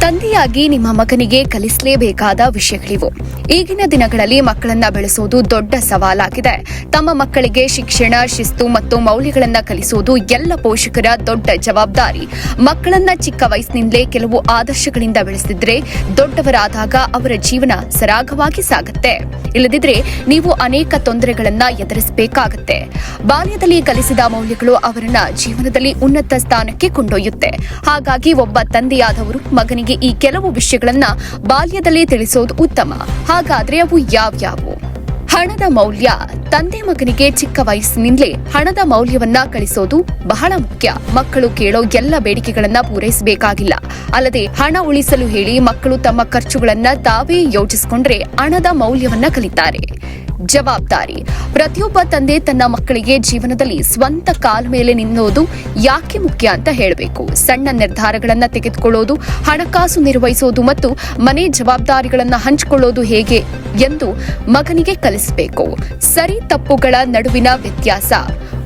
ತಂದೆಯಾಗಿ ನಿಮ್ಮ ಮಗನಿಗೆ ಕಲಿಸಲೇಬೇಕಾದ ವಿಷಯಗಳಿವು. ಈಗಿನ ದಿನಗಳಲ್ಲಿ ಮಕ್ಕಳನ್ನ ಬೆಳೆಸೋದು ದೊಡ್ಡ ಸವಾಲಾಗಿದೆ. ತಮ್ಮ ಮಕ್ಕಳಿಗೆ ಶಿಕ್ಷಣ, ಶಿಸ್ತು ಮತ್ತು ಮೌಲ್ಯಗಳನ್ನ ಕಲಿಸೋದು ಎಲ್ಲ ಪೋಷಕರ ದೊಡ್ಡ ಜವಾಬ್ದಾರಿ. ಮಕ್ಕಳನ್ನ ಚಿಕ್ಕ ವಯಸ್ಸಿನಿಂದಲೇ ಕೆಲವು ಆದರ್ಶಗಳಿಂದ ಬೆಳೆಸಿದ್ರೆ ದೊಡ್ಡವರಾದಾಗ ಅವರ ಜೀವನ ಸರಾಗವಾಗಿ ಸಾಗುತ್ತೆ. ಇಲ್ಲದಿದ್ರೆ ನೀವು ಅನೇಕ ತೊಂದರೆಗಳನ್ನ ಎದುರಿಸಬೇಕಾಗುತ್ತೆ. ಬಾಲ್ಯದಲ್ಲಿ ಕಲಿಸಿದ ಮೌಲ್ಯಗಳು ಅವರನ್ನ ಜೀವನದಲ್ಲಿ ಉನ್ನತ ಸ್ಥಾನಕ್ಕೆ ಕೊಂಡೊಯ್ಯುತ್ತೆ. ಹಾಗಾಗಿ ಒಬ್ಬ ತಂದೆಯಾದವರು ಮಗನಿಗೆ ಈ ಕೆಲವು ವಿಷಯಗಳನ್ನ ಬಾಲ್ಯದಲ್ಲೇ ತಿಳಿಸೋದು ಉತ್ತಮ. ಹಾಗಾದ್ರೆ ಅವು ಯಾವ್ಯಾವು? ಹಣದ ಮೌಲ್ಯ, ತಂದೆ ಮಗನಿಗೆ ಚಿಕ್ಕ ವಯಸ್ಸಿನಿಂದಲೇ ಹಣದ ಮೌಲ್ಯವನ್ನ ಕಳಿಸೋದು ಬಹಳ ಮುಖ್ಯ. ಮಕ್ಕಳು ಕೇಳೋ ಎಲ್ಲ ಬೇಡಿಕೆಗಳನ್ನ ಪೂರೈಸಬೇಕಾಗಿಲ್ಲ. ಅಲ್ಲದೆ ಹಣ ಉಳಿಸಲು ಹೇಳಿ ಮಕ್ಕಳು ತಮ್ಮ ಖರ್ಚುಗಳನ್ನ ತಾವೇ ಯೋಚಿಸಿಕೊಂಡ್ರೆ ಹಣದ ಮೌಲ್ಯವನ್ನ ಕಲಿತಾರೆ. ಜವಾಬ್ದಾರಿ. ಪ್ರತಿಯೊಬ್ಬ ತಂದೆ ತನ್ನ ಮಕ್ಕಳಿಗೆ ಜೀವನದಲ್ಲಿ ಸ್ವಂತ ಕಾಲ ಮೇಲೆ ನಿನ್ನೋದು ಯಾಕೆ ಮುಖ್ಯ ಅಂತ ಹೇಳಬೇಕು. ಸಣ್ಣ ನಿರ್ಧಾರಗಳನ್ನ ತೆಗೆದುಕೊಳ್ಳೋದು, ಹಣಕಾಸು ನಿರ್ವಹಿಸೋದು ಮತ್ತು ಮನೆ ಜವಾಬ್ದಾರಿಗಳನ್ನ ಹಂಚಿಕೊಳ್ಳೋದು ಹೇಗೆ ಎಂದು ಮಗನಿಗೆ ಕಲಿಸಬೇಕು. ಸರಿ ತಪ್ಪುಗಳ ನಡುವಿನ ವ್ಯತ್ಯಾಸ.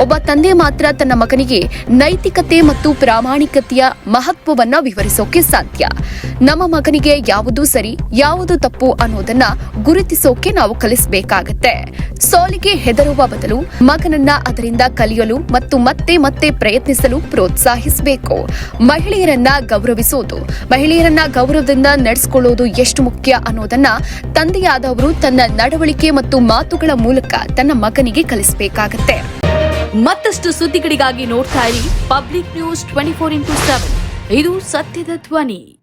ಒಬ್ಬ ತಂದೆ ಮಾತ್ರ ತನ್ನ ಮಗನಿಗೆ ನೈತಿಕತೆ ಮತ್ತು ಪ್ರಾಮಾಣಿಕತೆಯ ಮಹತ್ವವನ್ನ ವಿವರಿಸೋಕೆ ಸಾಧ್ಯ. ನಮ್ಮ ಮಗನಿಗೆ ಯಾವುದು ಸರಿ, ಯಾವುದು ತಪ್ಪು ಅನ್ನೋದನ್ನ ಗುರುತಿಸೋಕೆ ನಾವು ಕಲಿಸಬೇಕಾಗತ್ತೆ. ಸೋಲಿಗೆ ಹೆದರುವ ಬದಲು ಮಗನನ್ನ ಅದರಿಂದ ಕಲಿಯಲು ಮತ್ತು ಮತ್ತೆ ಮತ್ತೆ ಪ್ರಯತ್ನಿಸಲು ಪ್ರೋತ್ಸಾಹಿಸಬೇಕು. ಮಹಿಳೆಯರನ್ನ ಗೌರವಿಸೋದು ಮಹಿಳೆಯರನ್ನ ಗೌರವದಿಂದ ನಡೆಸಿಕೊಳ್ಳುವುದು ಎಷ್ಟು ಮುಖ್ಯ ಅನ್ನೋದನ್ನ ತಂದೆಯಾದವರು ತನ್ನ ನಡವಳಿಕೆ ಮತ್ತು ಮಾತುಗಳ ಮೂಲಕ ತನ್ನ ಮಗನಿಗೆ ಕಲಿಸಬೇಕಾಗತ್ತೆ. ಮತ್ತಷ್ಟು ಸುದ್ದಿಗಳಿಗಾಗಿ ನೋಡ್ತಾ ಇರಿ public news twenty four into seven. ಇದು ಸತ್ಯದ ಧ್ವನಿ.